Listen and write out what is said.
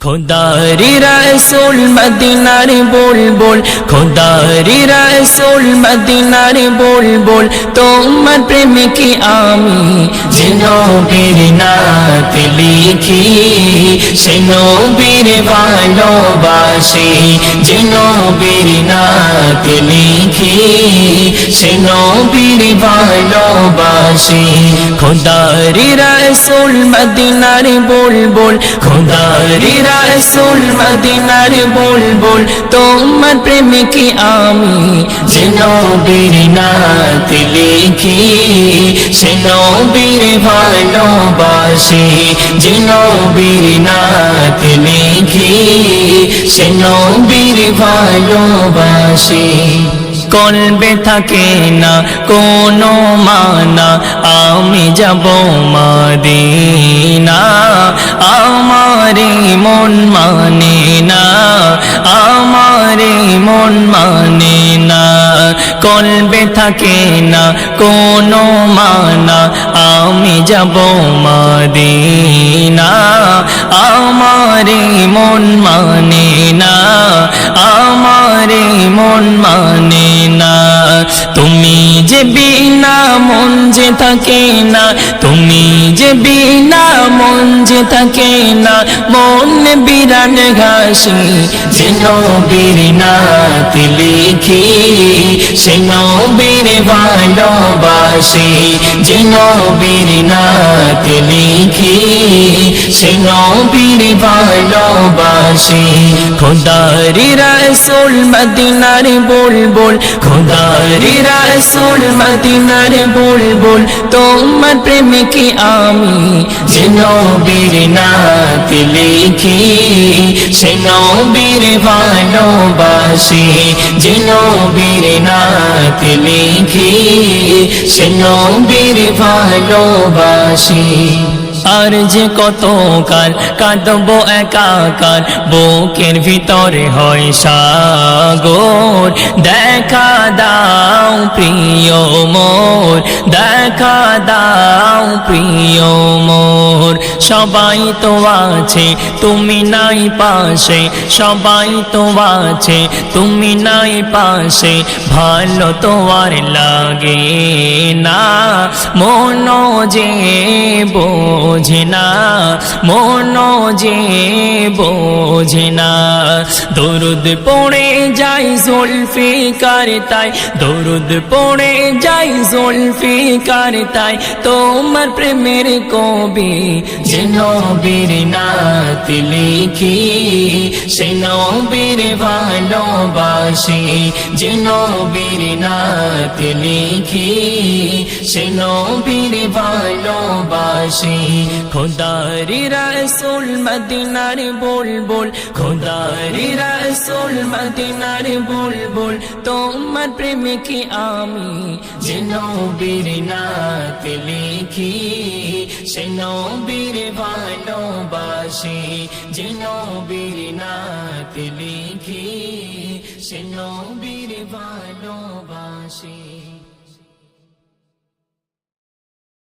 খোদারি রাসূল মদিনার বুলবুল, খোদারি রাসূল মদিনার বুলবুল, তোমার প্রেমে কি আমি যে নবীর নাত লিখি, সে নবীর ভালোবাসি, যে নবীর নাত লিখি। সে নবীর ভালোবাসি। খোদারি রাসূল মদিনার বুলবুল, খোদারি রাসূল মদিনার বুলবুল, তোমার প্রেমে আমি। যে নবীর নাত লিখি, সে নবীর ভালোবাসি। যে নবীর নাত লিখি, সে নবীর ভালোবাসি। কলবে থাকে না, কোনো মানা। আমি যাব মাদিনা আমারে মন মানে না আমারে মন মানে না। কলবে থাকে না, কোনো মানা। আমি যাব মাদিনা আমারে মন মানে না। আমারে মন মানে না। তুমি যে বিনা মন যে থাকে না, তুমি যে বিনা মন যে থাকে না, মন বিরান ঘাসি যে নবীর নাত লিখি, সে নবীর ভালোবাসি, যে নবীর নাত লিখি। সে নবীর ভালোবাসি। খোদারি রাসূল মদিনার বুলবুল, খোদারি রাসূল মদিনার বুলবুল, তোমার প্রেমে কি আমি যে নবীর নাত লিখি। সে নবীর ভালোবাসি, যে নবীর নাত লিখি। সে নবীর ভালোবাসি। আর যে কত কাল কাঁদবো একাকার, বুকের ভিতরে হয় সাগর। দেখা দাও প্রিয় মোর, দেখা দাও প্রিয় মোর। সবাই তো আছে, তুমি নাই পাশে, সবাই তো আছে, তুমি নাই পাশে, ভালো তোমার লাগে না। মন যে বোঝে না মন যে বোঝে না দরুদ পড়ে যাই জুলফি কার তাই, দরুদ পড়ে যাই জুলফি কার তোমার প্রেমের কবি যে নবীর নাত লিখি সে নবীর ভালোবাসি যে নবীর নাত লিখি সে নবীর ভালোবাসি খোদারি রাসূল মদিনার বুলবুল খোদারি রাসূল মদিনার বুলবুল তোমার প্রেমে আমি যে নবীর নাত লিখি সে নবীর ভালোবাসি যে নবীর নাত লিখি সে নবীর ভালোবাসি।